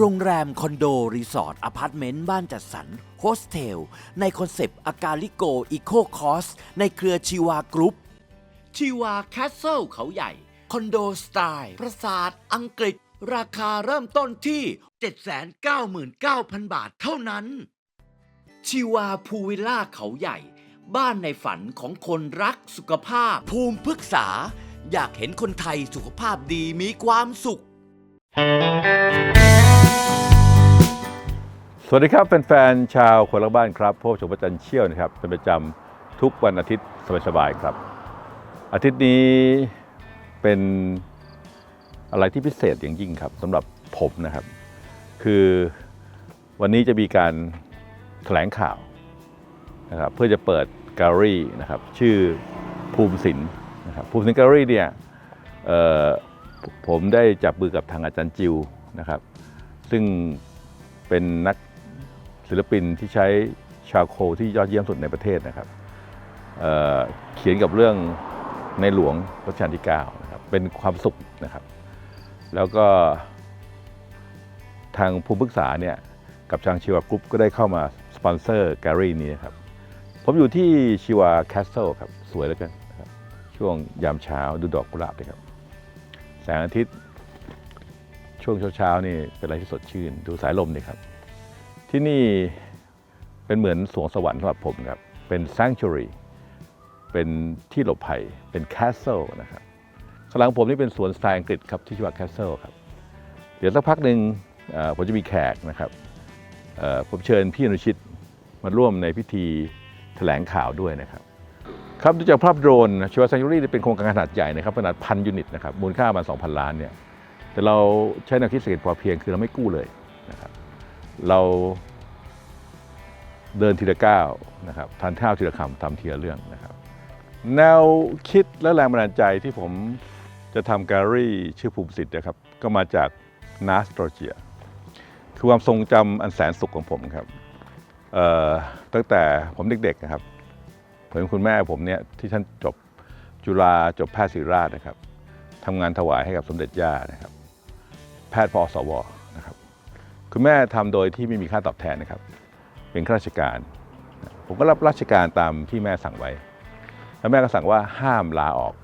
โรงแรม คอนโด รีสอร์ทอพาร์ตเมนต์ บ้านจัดสรรโฮสเทล ในคอนเซปต์อากาลิโกอีโคคอส ในเครือชีวากรุ๊ปชีวาแคสเซิลเขาใหญ่ คอนโดสไตล์ ปราสาทอังกฤษ ราคาเริ่มต้นที่ 799,000 บาทเท่านั้น ชีวาพูวิลล่าเขาใหญ่ บ้านในฝันของคนรักสุขภาพ ภูมิพึกษา อยากเห็นคนไทยสุขภาพดีมีความสุข สวัสดีครับ แฟนๆชาวคนละบ้านครับพบชมประจันเชี่ยวนะครับเป็นประจำทุกวันอาทิตย์สบายๆครับ อาทิตย์นี้เป็นอะไรที่พิเศษอย่างยิ่งครับสำหรับผมนะครับ คือวันนี้จะมีการแถลงข่าวนะครับเพื่อจะเปิดแกลเลอรี่นะครับชื่อภูมิศิลป์นะครับภูมิศิลป์แกลเลอรี่เนี่ยผมได้จับมือกับทางอาจารย์จิวนะครับ ซึ่งเป็นนัก ศิลปินที่ใช้ชาโคที่ยอดเยี่ยมสุดในประเทศนะครับเเขียนกับเรื่องในหลวงรัชกาลที่9นะครับเป็นความสุขนะครับ แล้วก็ทางภูมิปรึกษาเนี่ยกับทางชีวากรุ๊ปก็ได้เข้ามาสปอนเซอร์แกรี่นี้นะครับ ผมอยู่ที่ชีวาแคสเซิลครับ สวยแล้วกันนะครับช่วงยามเช้าดูดอกกุหลาบเลยครับ แสงอาทิตย์ช่วงเช้าๆนี่เป็นอะไรที่สดชื่น ดูสายลมนี่ครับ ที่นี่เป็นเหมือนสวงสวรรค์สำหรับผมครับ เป็น sanctuary เป็นที่หลบภัย เป็น castle นะครับข้างหลังผมนี่เป็นสวนสไตล์อังกฤษครับที่ชื่อว่า castle ครับ เดี๋ยวสักพักหนึ่งผมจะมีแขกนะครับผมเชิญพี่อนุชิตมาร่วมในพิธีแถลงข่าวด้วยนะครับ ครับดูจากภาพโดรนชีวา sanctuary เป็นโครงการขนาดใหญ่นะครับขนาดพันยูนิตนะครับมูลค่าประมาณ2,000 ล้านเนี่ยแต่เราใช้แนวคิดเศรษฐกิจพอเพียงคือเราไม่กู้เลยนะครับ เราเดินทีละก้าวนะครับทานข้าวทีละคำทำทีละเรื่องนะครับ แนวคิดและแรงบันดาลใจที่ผมจะทำแกลเลอรี่ชื่อภูมิสิทธิ์นะครับก็มาจากนาสโตรเจีย คือความทรงจำอันแสนสุขของผมครับตั้งแต่ผมเด็กๆนะครับผมคุณแม่ผมเนี่ยที่ท่านจบจุฬาจบแพทย์ศิริราชนะครับทำงานถวายให้กับสมเด็จย่านะครับ แพทย์พอสว คุณแม่ทำโดยที่ไม่มีค่าตอบแทนนะครับ เป็นข้าราชการ ผมก็รับราชการตามที่แม่สั่งไว้ แล้วแม่ก็สั่งว่าห้ามลาออก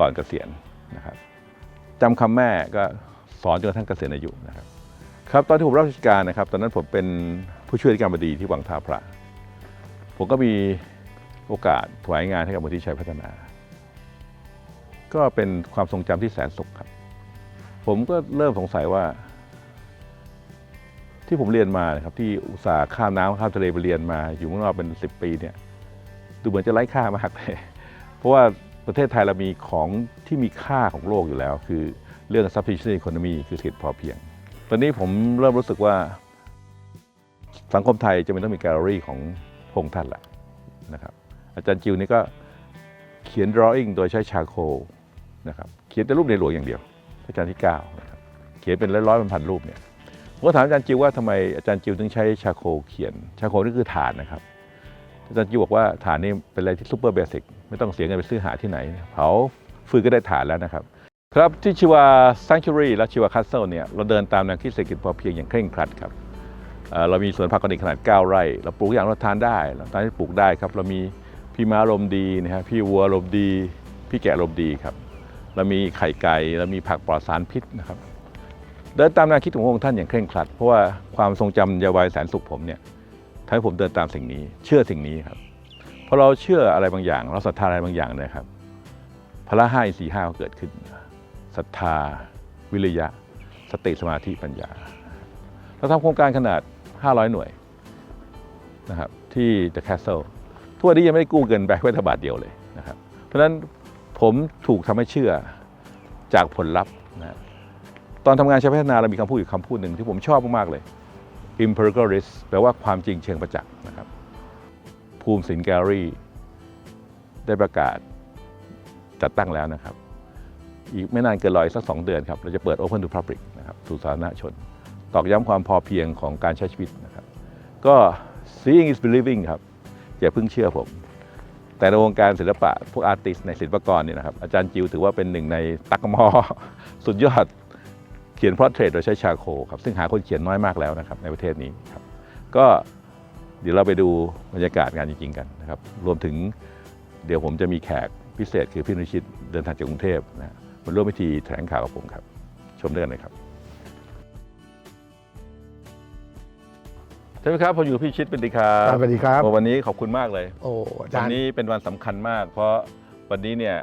ก่อนเกษียณนะครับจำคำแม่ก็สอนจนกระทั่งเกษียณอายุนะครับ ครับตอนที่ผมรับราชการนะครับ ตอนนั้นผมเป็นผู้ช่วยอธิการบดีที่วังท่าพระ ผมก็มีโอกาสถวายงานให้กับมูลที่ชัยพัฒนา ก็เป็นความทรงจำที่แสนสุขครับ ผมก็เริ่มสงสัยว่า ที่ผมเรียนมานะครับที่อุตสาห์ข้ามน้ำข้ามทะเลไปเรียนมา อยู่เมืองนอกเป็น 10 ปีเนี่ยดูเหมือนจะไร้ค่ามากเลยเพราะว่าประเทศไทยเรามีของที่มีค่าของโลกอยู่แล้ว คือเรื่อง substitution economy คือเศรษฐกิจพอเพียง ตอนนี้ผมเริ่มรู้สึกว่าสังคมไทยจะไม่ต้องมีแกลเลอรี่ของพระองค์ท่านแหละนะครับอาจารย์จิวนี่ก็เขียน drawing โดยใช้ชาโคนะครับเขียนแต่รูปในหลวงอย่างเดียวรัชกาลที่9นะครับเขียนเป็นร้อยๆพันๆรูปเนี่ย ผมก็ถามอาจารย์จิวว่าทำไมอาจารย์จิวถึงใช้ชาโคเขียน ชาโคนี่คือฐานนะครับ อาจารย์จิวบอกว่าฐานนี่เป็นอะไรที่ซูเปอร์เบสิกไม่ต้องเสียเงินไปซื้อหาที่ไหน เผาฟืนก็ได้ฐานแล้วนะครับ ครับที่ชีวา Sanctuary และชีวา Castle เนี่ยเราเดินตามแนวคิดเศรษฐกิจพอเพียงอย่างเคร่งครัดครับเเรามีสวนผักออร์แกนิกขนาด 9 ไร่ เราปลูกอย่างเราทานได้เราทานที่ปลูกได้ครับ เรามีพี่ม้าลมดีนะฮะพี่วัวลมดี พี่แกะลมดีครับ เรามีไข่ไก่ เรามีผักปลอดสารพิษนะครับ เดินตามแนวคิดของพระองค์ท่านอย่างเคร่งครัด เพราะว่าความทรงจำเยาวัยแสนสุขผมเนี่ยทำให้ผมเดินตามสิ่งนี้ เชื่อสิ่งนี้ครับพอเราเชื่ออะไรบางอย่าง เราศรัทธาอะไรบางอย่างนะครับพละห้าอินทรีย์ห้าก็เกิดขึ้นศรัทธา วิริยะ สติสมาธิปัญญาเราทำโครงการขนาด 500 หน่วยนะครับที่ The Castle ทั่วนี้ยังไม่ได้กู้เงินแบงค์ไว้แต่บาทเดียวเลยนะครับเพราะฉะนั้นผมถูกทำให้เชื่อจากผลลัพธ์นะ ตอนทำงานช้พัฒนาเรามีคำพูดอยู่คำพูดหนึ่งที่ผมชอบมาก ๆ เลย empirical risk แปลว่าความจริงเชิงประจักษ์นะครับ ภูมิสินแกลลี่ ได้ประกาศจัดตั้งแล้วนะครับ อีกไม่นานเกินรออีกสักสองเดือนครับ เราจะเปิด Open to Public นะครับสู่สาธารณชน ตอกย้ำความพอเพียงของการใช้ชีวิตนะครับ ก็ seeing is believing ครับ อย่าเพิ่งเชื่อผม แต่ในวงการศิลปะ พวกอาร์ติสในศิลปกรเนี่ยนะครับ อาจารย์จิวถือว่าเป็นหนึ่งในตักมอ สุดยอด เขียนพอร์เทรตโดยใช้ชาโคครับซึ่งหาคนเขียนน้อยมากแล้วนะครับในประเทศนี้ครับก็เดี๋ยวเราไปดูบรรยากาศงานจริงๆกันนะครับรวมถึงเดี๋ยวผมจะมีแขกพิเศษคือพี่นุชิตเดินทางจากกรุงเทพนะฮะมาร่วมพิธีแถลงข่าวกับผมครับ ชมด้วยกันเลยครับใช่ไหมครับผมอยู่กับพี่ชิดเป็นดีครับสวัสดีครับโอ้วันนี้ขอบคุณมากเลยโอ้อาวัจารนย์นี้เป็นวันสำคัญมาก เพราะวันนี้เนี่ย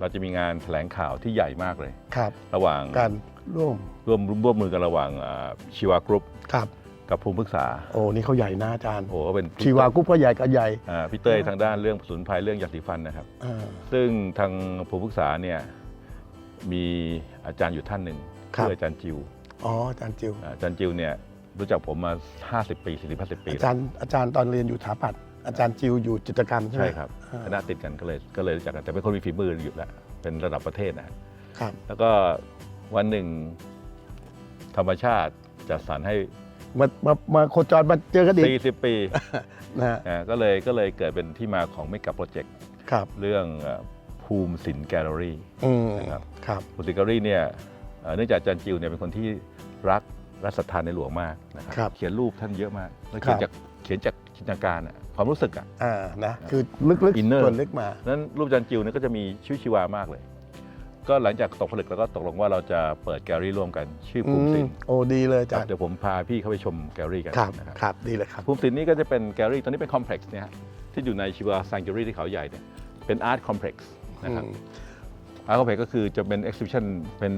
เราจะมีงานแถลงข่าวที่ใหญ่มากเลย ครับ ระหว่างการร่วมร่วมร่วมมือกันระหว่างชีวากรุ๊ปครับกับภูมิปรึกษา โอ้นี่เขาใหญ่นะอาจารย์โอ้โหเป็นชีวากุ๊ปก็ใหญ่ก็ใหญ่อ่าพี่เต้ยทางด้านเรื่องสมุนไพรเรื่องยาสีฟันนะครับอ่าซึ่งทางภูมิปรึกษาเนี่ยมีอาจารย์อยู่ท่านหนึ่งครับคืออาจารย์จิวอ๋ออาจารย์จิวอ่าอาจารย์จิวเนี่ยรู้จักผมมา 50 ปี40 50 ปี อาจารย์อาจารย์ตอนเรียนอยู่ถาปัด อาจารย์จิวอยู่จิตรกรรมใช่ไหมใช่ครับอ่าคณะติดกันก็เลยก็เลยรู้จักกันแต่เป็นคนมีฝีมืออยู่แล้วเป็นระดับประเทศนะครับ แล้วก็วันหนึ่ง ธรรมชาติจัดสรรให้มามามาโคจรมาเจอกันอีก 40 ปีนะฮะอ่าก็เลยก็เลยเกิดเป็นที่มาของไม่กับโปรเจกต์ครับเรื่องเอ่อภูมิศิลป์แกลเลอรี่ อืมนะครับ ครับ ภูมิศิลป์แกลเลอรี่เนี่ยเอ่อเนื่องจากอาจารย์จิวเนี่ยเป็นคนที่รักและศรัทธาในหลวงมากนะครับครับ เขียนรูปท่านเยอะมากแล้วเขียนครับจากเขียนจาก จินตนาการอะความรู้สึกอะอ่านะคือลึก Inner ๆส่วนลึกมา นั้นรูปอาจารย์จิวเนี่ยก็จะมีชีวิตชีวามากเลย ก็หลังจากตกผลึกแล้วก็ตกลงว่าเราจะเปิดแกลเลอรี่ร่วมกันชื่ออืภูมิศิลมป์โอ้ดีเลยอาครัจาบรย์เดี๋ยวผมพาพี่เข้าไปชมแกลเลอรี่กันครับนะครับ ครับดีเลยครับ ภูมิศิลป์นี่ก็จะเป็นแกลเลอรี่ตอนนี้เป็นคอมเพล็กซ์เนี่ยฮะที่อยู่ในชิวาซังเกอรี่ที่เขาใหญ่เนี่ยเป็นอาร์ตคอมเพล็กซ์นะครับอืม อาร์ตคอมเพล็กซ์ก็คือจะเป็นเอ็กซิบิชันเป็น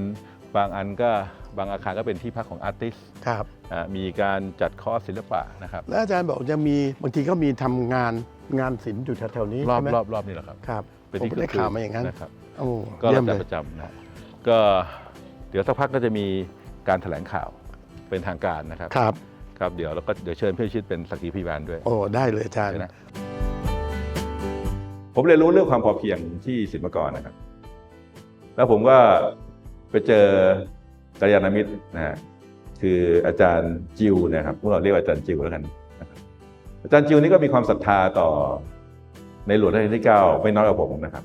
บางอันก็บางอาคารก็เป็นที่พักของอาร์ติสครับมีการจัดคอร์สศิลปะนะครับ แล้วอาจารย์บอกจะมีบางทีก็มีทำงานงานศิลป์อยู่แถวๆนี้รอบใช่ไหมรอบรอบนี่แหละครับครับเป็นผมที่ก็ได้ข่าวมาอย่างนั้นนะครับโอ้ก็เยี่เรายมจัดเลยประจำนะก็เดี๋ยวสักพักก็จะมีการแถลงข่าวเป็นทางการนะครับครับครับเดี๋ยวเราก็เดี๋ยวเชิญพี่ชิดเป็นสักขีพยานด้วย โอ้ได้เลยอาจารย์นะผมเรียนรู้เรื่องความพอเพียงที่ศิลปากรนะครับ แล้วผมก็ไปเจอกัลยาณมิตรนะฮะคืออาจารย์จิวนะครับพวกเราเรียกว่าอาจารย์จิวแล้วกันอาจารย์จิวนี่ก็มีความศรัทธาต่อในหลวงรัชกาลที่เก้าไม่น้อยกว่าผมนะครับ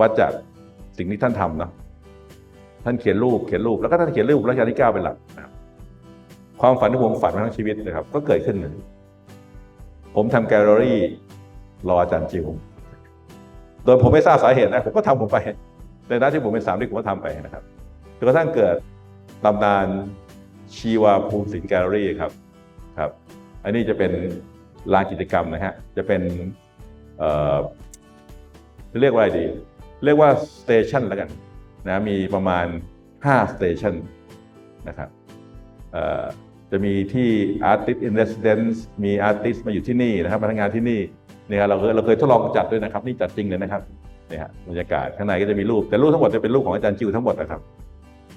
วัดจากสิ่งที่ท่านทำเนาะท่านเขียนรูปเขียนรูปแล้วก็ท่านเขียนรูปรัชกาลที่เก้าเป็นหลักนะครับความฝันที่ผมฝันมาทั้งชีวิตนะครับ ก็เกิดขึ้นเลยผมทำแกลเลอรี่รออาจารย์จิวโดยผมไม่ทราบสาเหตุนะผมก็ทำผมไป ในหน้าที่ผมเป็นสามที่ผมก็ทำไปนะครับจนกระทั่งเกิดตำนานชีวาภูมิศิลป์แกลเลอรี่ครับครับ อันนี้จะเป็นลานกิจกรรมนะฮะจะเป็นเอ่อเรียกว่าอะไรดี เรียกว่าสเตชันแล้วกันนะมีประมาณ5สเตชันนะครับจะมีที่ Artist in Residence มี Artist มาอยู่ที่นี่นะครับพนักงานที่นี่เนี่ยครับเราเคยเราเคยทดลองจัดด้วยนะครับ นี่จัดจริงเลยนะครับ เนี่ยบรรยากาศข้างในก็จะมีรูป แต่รูปทั้งหมดจะเป็นรูปของอาจารย์จิวทั้งหมดนะครับ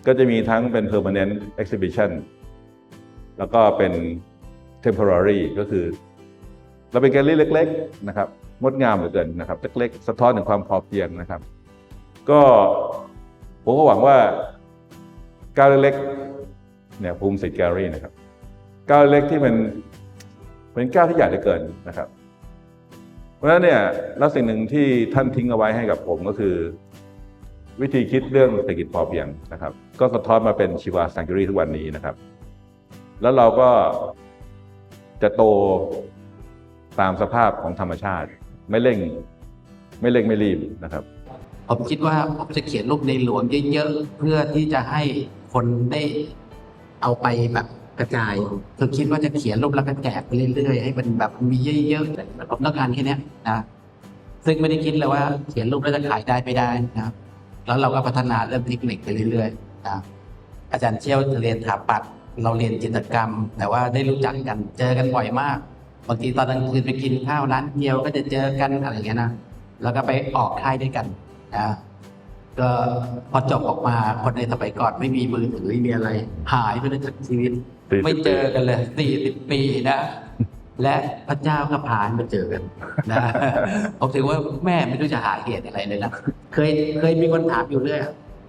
ก็จะมีทั้งเป็น permanent exhibition แล้วก็เป็น temporary ก็คือ เราเป็นแกลเลอรี่เล็ก ๆ นะครับงดงามเหลือเกินนะครับเล็กๆสะท้อนถึงความพอเพียงนะครับ ก็ผมก็หวังว่าก้าวเล็กๆเนี่ยภูมิสิทธิ์แกลเลอรี่นะครับก้าวเล็กที่มันเป็นก้าวที่ใหญ่เหลือเกินนะครับ ราะฉะนั้นเนี่ยแล้วสิ่งหนึ่งที่ท่านทิ้งเอาไว้ให้กับผมก็คือ วิธีคิดเรื่องเศรษฐกิจพอเพียงนะครับ ก็สะท้อนมาเป็นชีวาสังกีรีทุกวันนี้นะครับ แล้วเราก็จะโตตามสภาพของธรรมชาติ ไม่เร่ง ไม่เร่งไม่รีบนะครับผมคิดว่าผมจะเขียนรูปในหลวงเยอะๆเพื่อที่จะให้คนได้เอาไปแบบ กระจายคือคิดว่าจะเขียนรูปแล้วก็แจกไปเรื่อยๆให้มันแบบมีเยอะๆผมต้องการแค่นี้นะซึ่งไม่ได้คิดเลยว่าเขียนรูปแล้วจะขายได้ไม่ได้นะครับแล้วเราก็พัฒนาเรื่องเทคนิคไปเรื่อยๆนะอาจารย์เชี่ยวเรียนถาปัดเราเรียนจิตกรรม แต่ว่าได้รู้จักกันเจอกันบ่อยมากบางทีตอนกลางคืนไปกินข้าวร้านเดียวก็จะเจอกันอะไรอย่างเงี้ยนะแล้วก็ไปออกค่ายด้วยกันนะก็พอจบออกมาคนในสมัยก่อนไม่มีมือถือไม่มีอะไร หายไปเลยจากชีวิต 40ไม่เจอกันเลยสี่สิบปีนะ และพระเจ้าก็พาให้มาเจอกันนะผมถือว่าแม่ไม่รู้จะหาเหตุอะไรเลยนะเคยเคยมีคนถามอยู่เรื่อย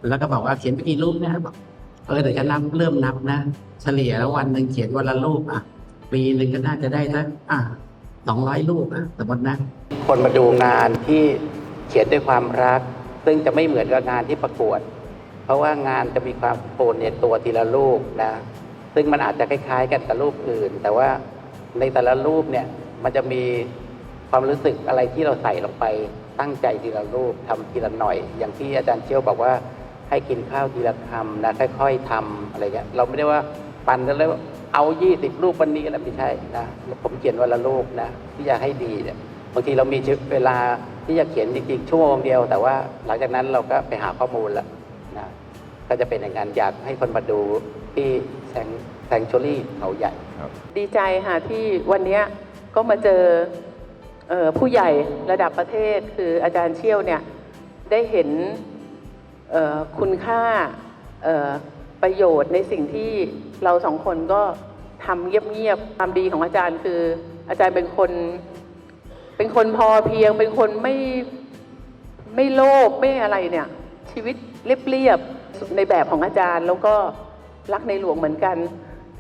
แล้วก็บอกว่าเขียนไปกี่รูปนะบอกเออแต่จะนับเริ่มนับนะเฉลี่ยแล้ววันหนึ่งเขียนวันละรูปอะปีหนึ่งก็น่าจะได้สักอะสองร้อยรูปอะสมมตินะคนมาดูงานที่เขียนด้วยความรัก ซึ่งจะไม่เหมือนกับงานที่ประกวด เพราะว่างานจะมีความโปนในตัวทีละรูปนะ ซึ่งมันอาจจะคล้าย ๆ กันกับรูปอื่น แต่ว่าในแต่ละรูปเนี่ยมันจะมีความรู้สึกอะไรที่เราใส่ลงไปตั้งใจทีละรูปทำทีละหน่อย อย่างที่อาจารย์เชี่ยวบอกว่าให้กินข้าวทีละคำนะค่อย ๆทำอะไรเงี้ยเราไม่ได้ว่าปั่นกันเลยว่าเอา20รูปวันนี้แล้วไม่ใช่นะผมเขียนวันละรูปนะที่จะให้ดีเนี่ยบางทีเรามีเวลาที่จะเขียนจริงๆชั่วโมงเดียว แต่ว่าหลังจากนั้นเราก็ไปหาข้อมูลแล้วนะก็จะเป็นอย่างนั้นอยากให้คนมาดูที่ แซงแซงชูรี่เขาใหญ่ดีใจค่ะที่วันเนี้ยก็มาเจอเออผู้ใหญ่ระดับประเทศคืออาจารย์เชี่ยวเนี่ยได้เห็นเอ่อคุณค่าเอ่อประโยชน์ในสิ่งที่เราสองคนก็ทำเงียบๆความดีของอาจารย์คือ อาจารย์เป็นคน เป็นคนพอเพียง เป็นคนไม่ไม่โลภไม่อะไรเนี่ย ชีวิตเรียบๆในแบบของอาจารย์แล้วก็ รักในหลวงเหมือนกัน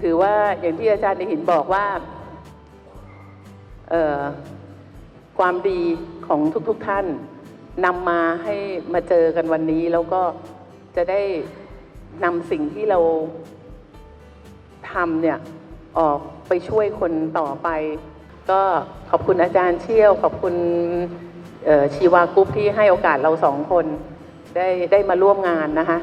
ถือว่าอย่างที่อาจารย์ในหินบอกว่าความดีของทุกๆทท่านนำมาให้มาเจอกันวันนี้ แล้วก็จะได้นำสิ่งที่เราทำเนี่ยออกไปช่วยคนต่อไป ก็ขอบคุณอาจารย์เชี่ยว ขอบคุณชีวากรุ๊ปที่ให้โอกาสเราสองคนได้ได้มาร่วมงานนะคะ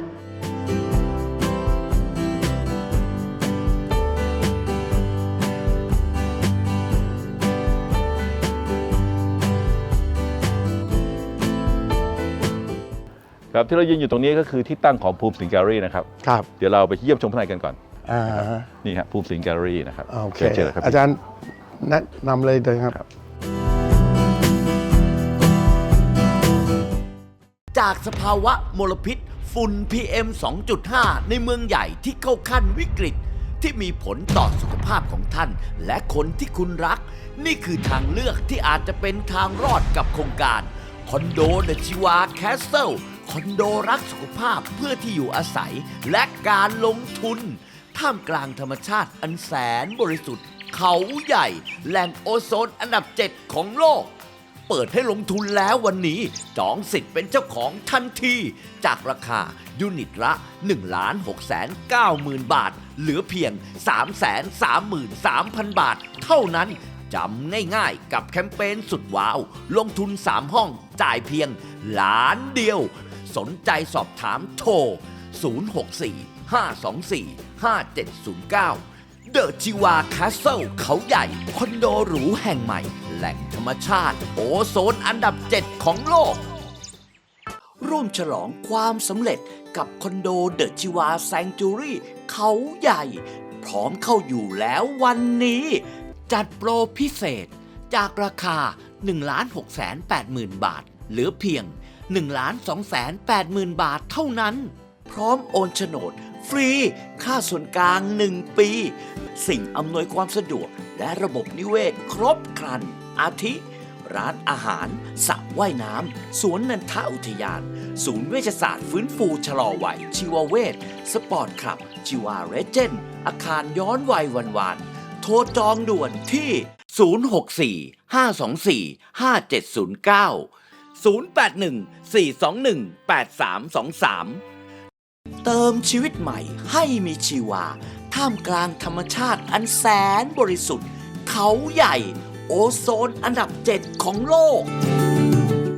ครับที่เรายืนอยู่ตรงนี้ก็คือที่ตั้งของภูมิสิงห์แกลเลอรี่นะครับ ครับเดี๋ยวเราไปเยี่ยมชมข้างในกันก่อน อ่านี่ครับภูมิสิงห์แกลเลอรี่นะครับโอเคชิญเชิญเลยครับอาจารย์แนะนำเลยเลยครับ จากสภาวะมลพิษ ฝุ่น PM 2.5 ในเมืองใหญ่ที่เข้าขั้นวิกฤต ที่มีผลต่อสุขภาพของท่าน และคนที่คุณรัก นี่คือทางเลือกที่อาจจะเป็นทางรอดกับโครงการคอนโดเดชิวาแคสเซิล คอนโดรักสุขภาพเพื่อที่อยู่อาศัยและการลงทุน ท่ามกลางธรรมชาติอันแสนบริสุทธิ์ เขาใหญ่ แหล่งโอโซนอันดับ 7 ของโลก เปิดให้ลงทุนแล้ววันนี้ จองสิทธิ์เป็นเจ้าของทันที จากราคายูนิตละ1ล้าน6แสน9หมื่นบาท เหลือเพียง3แสน3 3 0 0 0 บาท เท่านั้นจำง่ายๆ กับแคมเปญสุดว้าว ลงทุน 3 ห้องจ่ายเพียงล้านเดียว สนใจสอบถามโทร 064 524 5709 เดอะจิวาคาสเซิลเขาใหญ่ คอนโดหรูแห่งใหม่ แหล่งธรรมชาติ โอโซนอันดับ 7 ของโลก ร่วมฉลองความสำเร็จกับคอนโดเดอะจิวาแซงจูรี่เขาใหญ่ พร้อมเข้าอยู่แล้ววันนี้ จัดโปรพิเศษจากราคา 1 6 8 0 0 0 0 บาท เหลือเพียง 1 2 8 0 0 0 0บาทเท่านั้น พร้อมโอนโฉนด ฟรี ค่าส่วนกลาง 1 ปี สิ่งอำนวยความสะดวก และระบบนิเวศครบครัน อาทิ ร้านอาหารสระว่ายน้ำสวนนันทอุทยาน ศูนย์เวชศาสตร์ฟื้นฟูชะลอวัยชีวเวชสปอร์ตคลับ ชีวาเรเจนอาคารย้อนวัยวันวานโทรจองด่วนที่ 064 524 5709 081 421 8323 เติมชีวิตใหม่ให้มีชีวา ท่ามกลางธรรมชาติอันแสนบริสุทธิ์ เขาใหญ่ โอโซนอันดับ7ของโลก